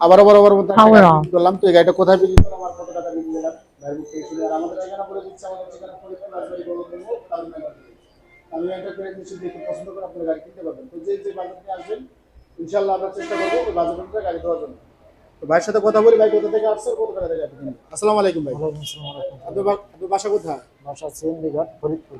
আবার আবার একটা আবার। করলাম। তো এই গাড়িটা কোথায় বিক্রি করলাম? আর কত টাকা বিক্রি করলাম। আর আমাদের ঠিকানা বলে দিচ্ছে আমাদের ঠিকানা ফরিদপুর রাজবাড়ী গোবিন্দগঞ্জ তামিলনাড়ু তামিলনাড়ু করে নিশ্চয়ই দেখে পছন্দ করে আপনারা গাড়ি কিনতে পারবেন। তো যে যে বাজার থেকে আসবেন ইনশাল্লাহ আমরা চেষ্টা করব ওই বাজার অনুযায়ী গাড়ি দেওয়ার জন্য। তো ভাইয়ের সাথে কথা বলি ভাই কোথা থেকে আসছে কত টাকা থেকে গাড়ি আসসালামু আলাইকুম ভাই। আপনার বা- আপনার বাসা কোথায়? বাসা চন্ডীগড় ফরিদপুর।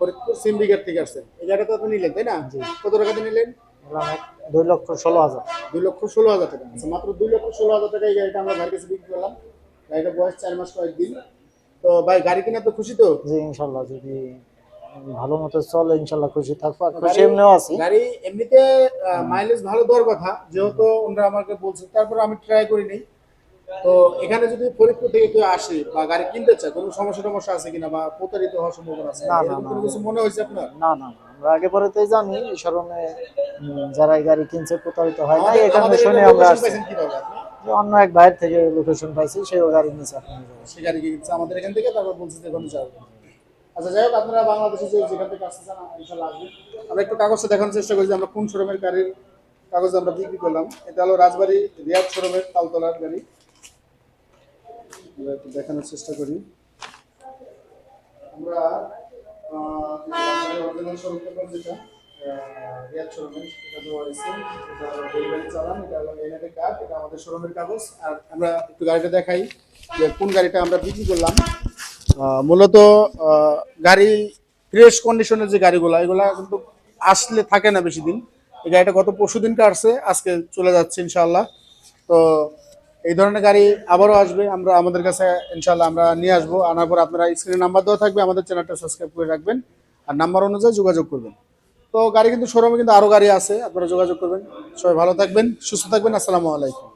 ফরিদপুর সিমবিঘাট থেকে আসছেন এই গাড়িটা তো আপনি নিলেন তাই না? কত টাকা টাকাতে নিলেন? বললাম দুই লক্ষ ষোলো হাজার। দুই লক্ষ ষোলো হাজার টাকা। আচ্ছা, মাত্র দুই লক্ষ ষোলো হাজার টাকা এই গাড়িটা আমরা ভাইয়ের কাছে বিক্রি করলাম। গাড়িটা বয়স চার মাস কয়েকদিন। তো ভাই গাড়ি কিনা তো খুশি তো? জি ইনশাল্লাহ যদি ভালো মতো চলে ইনশাল্লাহ খুশি থাকব। খুশি এমনিও আছি। গাড়ি এমনিতে মাইলেজ ভালো দেওয়ার কথা যেহেতু ওনারা আমাকে বলছে তারপর আমি ট্রাই করি নাই। তো এখানে যদি ফরিদপুর থেকে কেউ আসে বা গাড়ি কিনতে চায় কোনো সমস্যা টমস্যা আছে কিনা বা প্রতারিত হওয়ার সম্ভাবনা আছে? না, না। কিছু মনে হয়েছে আপনার? না না আমরা আগে পরে তো জানি উম, যারা এই গাড়ি কিনছে প্রতারিত হয় না এখানে শুনে আমরা? যে অন্য এক বাইরে থেকে লোকেশন পাইছি সেই গাড়ি নিয়েছে আপনি সে গাড়ি কিনছে আমাদের এখান থেকে? তারপর বলছে যে ওখানে যাবে। আচ্ছা যাই হোক আপনারা বাংলাদেশে যে যেখান থেকে আসতে চান ইনশাল্লাহ আসবেন। আমরা একটু কাগজটা দেখানোর চেষ্টা করি যে আমরা কোন শোরুমের গাড়ির কাগজ আমরা বিক্রি করলাম। এটা হলো রাজবাড়ি রিয়াদ শোরুমের তালতলার গাড়ি। আমরা একটু দেখানোর চেষ্টা করি। আমরা অরিজিনাল শোরুম যেটা আমাদের শোরুমের কাগজ। আর আমরা একটু গাড়িটা দেখাই যে কোন গাড়িটা আমরা বিক্রি করলাম। মূলত গাড়ি ফ্রেশ কন্ডিশনের যে গাড়িগুলো, এগুলা কিন্তু আসলে থাকে না বেশি দিন এই গাড়িটা গত পরশু দিন কাটছে আজকে চলে যাচ্ছে ইনশাল্লাহ তো এই ধরনের গাড়ি আবারও আসবে, আমরা আমাদের কাছে ইনশাল্লাহ আমরা নিয়ে আসব। আনার পর আপনারা স্ক্রিনে নাম্বার দেওয়া থাকবে, আমাদের চ্যানেলটা সাবস্ক্রাইব করে রাখবেন। আর নাম্বার অনুযায়ী যোগাযোগ করবেন। তো গাড়ি কিন্তু শোরুমে কিন্তু আরও গাড়ি আছে, আপনারা যোগাযোগ করবেন। সবাই ভালো থাকবেন, সুস্থ থাকবেন, আসসালামু আলাইকুম।